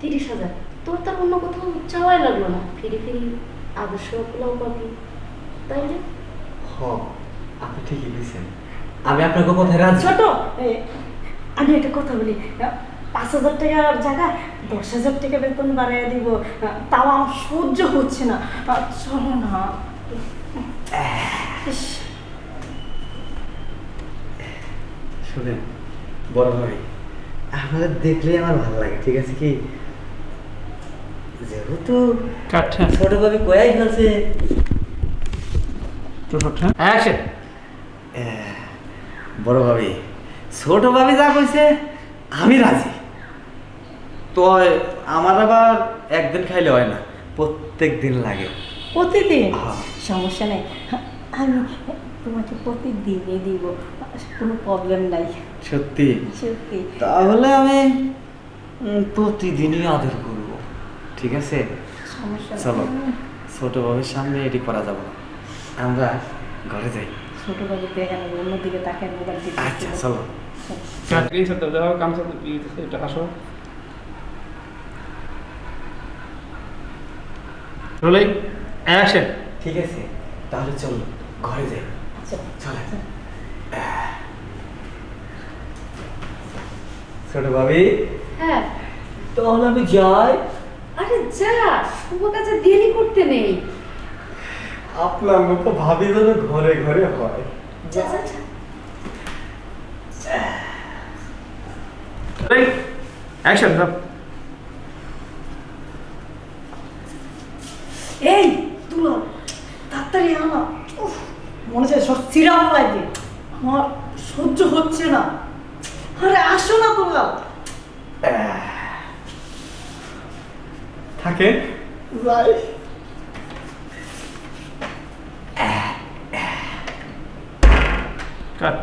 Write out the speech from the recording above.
তিরিশ হাজার। তোর তার অন্য কোথাও চাওয়াই লাগল না। ফিরি ফিরি আদর্শ পোলাও পাবি। তাইলে হ আপনি ঠিকই বলছেন। আমি আপনাকে কোথায় রাজি। ছোট! আমি একটা কথা বলি। পাঁচ হাজার টাকার জায়গায় দশ হাজার টাকা বেতন বাড়াইয়া দিব তাও আমার সহ্য হচ্ছে না। চলো না। শুনেন বড় ভাই আপনাদের দেখলেই আমার ভালো লাগে ঠিক আছে কি? যেহেতু কাটছে ছোট ভাবে কয়াই ফেলছে। অ্যাকশন আহ, বড় ভাবি ছোট ভাবি যা কইছে আমি রাজি। তো আমার আবার একদিন খাইলে হয় না প্রত্যেক দিন লাগে। প্রতিদিন? হ্যাঁ। সমস্যা নেই। আমি তোমাকে প্রতিদিনই দিব কোনো প্রবলেম নাই। সত্যি? সত্যি। তাহলে আমি প্রতিদিনই আদর করব ঠিক আছে? চলো ছোট ভাবির সামনে এটি করা যাব না। আমরা ঘরে যাই। ছোট বাবু দেখেন অন্যদিকে তাকে মোবাইল আচ্ছা চলো। এই সাথে যাও কাম সাথে এটা আসো। রোলিং অ্যাকশন ঠিক আছে তাহলে চলো ঘরে যাই। আচ্ছা। চলে। ছোট ভাবি? হ্যাঁ। তাহলে আমি যাই। আরে যা শুভ কাজে দেরি করতে নেই। আপনার মতো ভাবি যেন ঘরে ঘরে হয়। যা যা যা। রোলিং অ্যাকশন এই তুলো তাড়াতাড়ি আনা। উফ, মনে হচ্ছে সব চিরাম লাগে আমার সহ্য হচ্ছে না। আরে আসো না তোমরা। থাকে? যাই কাট